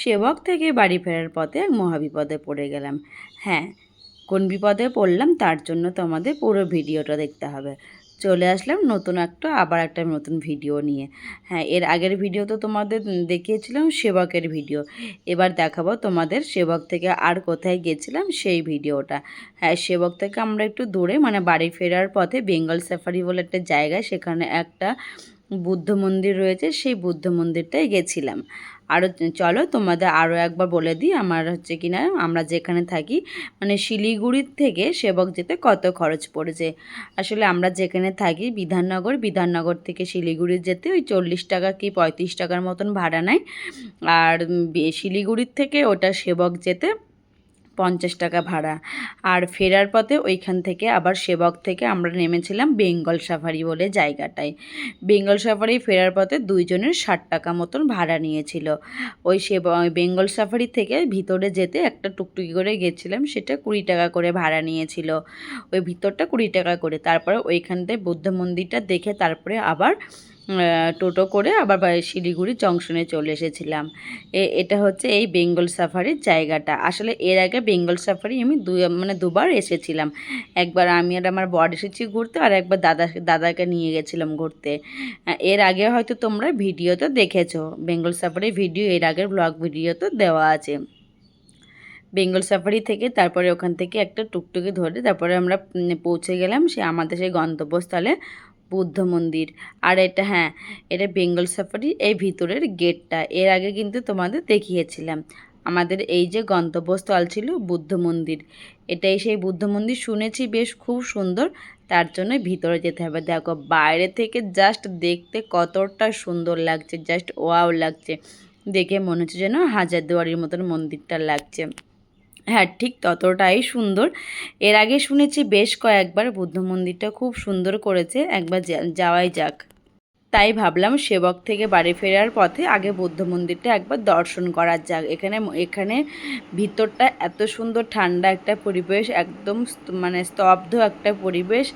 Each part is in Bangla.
সেবক থেকে বাড়ি ফেরার পথে এক মহাবিপদে পড়ে গেলাম। হ্যাঁ কোন বিপদে পড়লাম তার জন্য তোমাদের পুরো ভিডিওটা দেখতে হবে। চলে আসলাম নতুন একটা, আবার একটা নতুন ভিডিও নিয়ে। হ্যাঁ এর আগের ভিডিও তো তোমাদের দেখিয়েছিলাম, সেবকের ভিডিও। এবার দেখাবো তোমাদের সেবক থেকে আর কোথায় গেছিলাম সেই ভিডিওটা। হ্যাঁ সেবক থেকে আমরা একটু দূরে মানে বাড়ি ফেরার পথে বেঙ্গল সাফারি বলে একটা জায়গা, সেখানে একটা বুদ্ধ মন্দির রয়েছে, সেই বুদ্ধ মন্দিরটাই গেছিলাম। আরও চলো তোমাদের আরও একবার বলে দিই আমার হচ্ছে কি না আমরা যেখানে থাকি মানে শিলিগুড়ির থেকে সেবক যেতে কত খরচ পড়েছে? আসলে আমরা যেখানে থাকি, বিধাননগর বিধাননগর থেকে শিলিগুড়ি যেতে ওই চল্লিশ টাকা কি পঁয়ত্রিশ টাকার মতন ভাড়া নেয়। আর শিলিগুড়ির থেকে ওটা সেবক যেতে পঞ্চাশ টাকা ভাড়া। আর ফেরার পথে ওইখান থেকে আবার সেবক থেকে আমরা নেমেছিলাম বেঙ্গল সাফারি বলে জায়গাটায়। বেঙ্গল সাফারি ফেরার পথে দুইজনের ষাট টাকা মতন ভাড়া নিয়েছিল। ওই সেব বেঙ্গল সাফারি থেকে ভিতরে যেতে একটা টুকটুকি করে গেছিলাম, সেটা কুড়ি টাকা করে ভাড়া নিয়েছিল। ওই ভিতরটা কুড়ি টাকা করে। তারপরে ওইখানটায় বুদ্ধ মন্দিরটা দেখে তারপরে আবার টোটো করে আবার শিলিগুড়ি জংশনে চলে এসেছিলাম। এটা হচ্ছে এই বেঙ্গল সাফারির জায়গাটা। আসলে এর আগে বেঙ্গল সাফারি আমি দু মানে দুবার এসেছিলাম। একবার আমি আর আমার বর এসেছি ঘুরতে আর একবার দাদা, দাদাকে নিয়ে গেছিলাম ঘুরতে। এর আগে হয়তো তোমরা ভিডিওতে দেখেছ। বেঙ্গল সাফারির ভিডিও, এর আগের ব্লগ ভিডিওতে দেওয়া আছে। বেঙ্গল সাফারি থেকে তারপরে ওখান থেকে একটা টুকটুকি ধরে তারপরে আমরা পৌঁছে গেলাম সে আমাদের সেই গন্তব্যস্থলে বুদ্ধ মন্দির। আর এটা হ্যাঁ এটা বেঙ্গল সাফারি, এই ভিতরের গেটটা। এর আগে কিন্তু তোমাদের দেখিয়েছিলাম। আমাদের এই যে গন্তব্যস্থল ছিল বুদ্ধ মন্দির। এটাই সেই বুদ্ধ মন্দির শুনেছি বেশ খুব সুন্দর। তার জন্য ভিতরে যেতে হবে। দেখো, বাইরে থেকে জাস্ট দেখতে কতটা সুন্দর লাগছে জাস্ট ওয়াও লাগছে। দেখে মনে হচ্ছে যেন হাজারদুয়ারির মতন মন্দিরটা লাগছে। হ্যাঁ ঠিক ততটাই সুন্দর। এর আগে শুনেছি বেশ কয়েকবার বুদ্ধ মন্দিরটা খুব সুন্দর করেছে, একবার যাওয়াই যাক। তাই ভাবলাম সেবক থেকে বাড়ি ফেরার পথে আগে বুদ্ধ মন্দিরটা একবার দর্শন করার যাক। এখানে এখানে ভিতরটা এত সুন্দর ঠান্ডা একটা পরিবেশ, একদম মানে স্তব্ধ একটা পরিবেশ।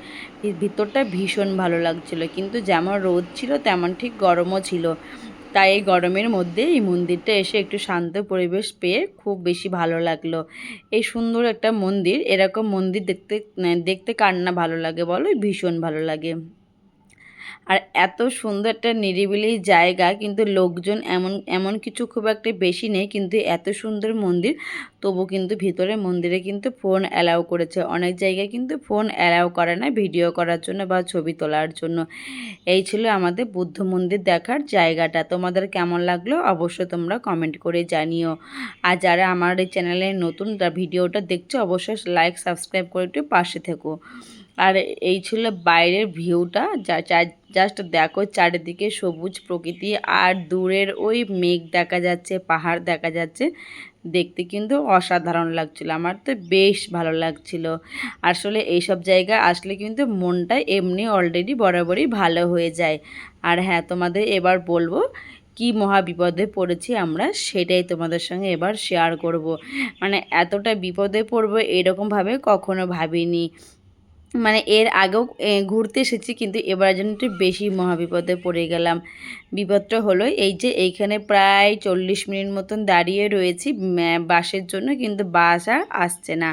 ভিতরটা ভীষণ ভালো লাগছিল। কিন্তু যেমন রোদ ছিল, তেমন ঠিক গরমও ছিল। তাই এই গরমের মধ্যে এই মন্দিরটা এসে একটু শান্ত পরিবেশ পেয়ে খুব বেশি ভালো লাগল। এই সুন্দর একটা মন্দির, এরকম মন্দির দেখতে দেখতে কার না ভালো লাগে বলো? ভীষণ ভালো লাগে। আর এত সুন্দর একটা নিরিবিলি জায়গা, কিন্তু লোকজন এমন এমন কিছু খুব একটা বেশি নেই, কিন্তু এত সুন্দর মন্দির, তবু কিন্তু ভিতরে মন্দিরে কিন্তু ফোন অ্যালাউ করেছে। অনেক জায়গায় কিন্তু ফোন অ্যালাউ করে না ভিডিও করার জন্য বা ছবি তোলার জন্য। এই ছিল আমাদের বুদ্ধ মন্দির দেখার জায়গাটা। তোমাদের কেমন লাগল অবশ্যই তোমরা কমেন্ট করে জানিও। আর যারা আমার এই চ্যানেলে নতুন ভিডিওটা দেখছ, অবশ্যই লাইক সাবস্ক্রাইব করে একটু পাশে থেকো। আর এই ছিল বাইরের ভিউটা, যা জাস্ট দেখো চারিদিকে সবুজ প্রকৃতি, আর দূরের ওই মেঘ দেখা যাচ্ছে, পাহাড় দেখা যাচ্ছে। দেখতে কিন্তু অসাধারণ লাগছিল, আমার তো বেশ ভালো লাগছিল। আসলে এইসব জায়গা আসলে কিন্তু মনটা এমনি অলরেডি বরাবরই ভালো হয়ে যায়। আর হ্যাঁ তোমাদের এবার বলব, কি মহা বিপদে পড়েছি আমরা, সেটাই তোমাদের সঙ্গে এবার শেয়ার করব। মানে এতটা বিপদে পড়ব এরকমভাবে কখনো ভাবিনি। মানে এর আগেও ঘুরতে এসেছি, কিন্তু এবার যেন একটু বেশি মহাবিপদে পড়ে গেলাম। বিপদটা হলো এই যে এইখানে প্রায় চল্লিশ মিনিট মতন দাঁড়িয়ে রয়েছি বাসের জন্য, কিন্তু বাস আর আসছে না।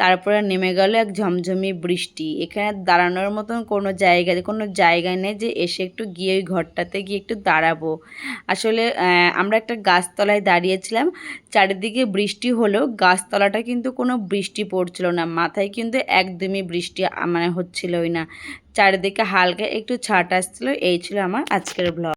তারপরে নেমে গেল এক ঝমঝমি বৃষ্টি। এখানে দাঁড়ানোর মতন কোনো জায়গা কোনো জায়গা নেই যে এসে একটু গিয়ে ওই ঘরটাতে গিয়ে একটু দাঁড়াবো। আসলে আমরা একটা গাছতলায় দাঁড়িয়েছিলাম, চারিদিকে বৃষ্টি হলেও গাছতলাটা কিন্তু কোনো বৃষ্টি পড়ছিল না, মাথায় কিন্তু একদমই বৃষ্টি মানে হচ্ছিলই না। চারিদিকে হালকা একটু ছাট আসছিল এই ছিল আমার আজকের ব্লগ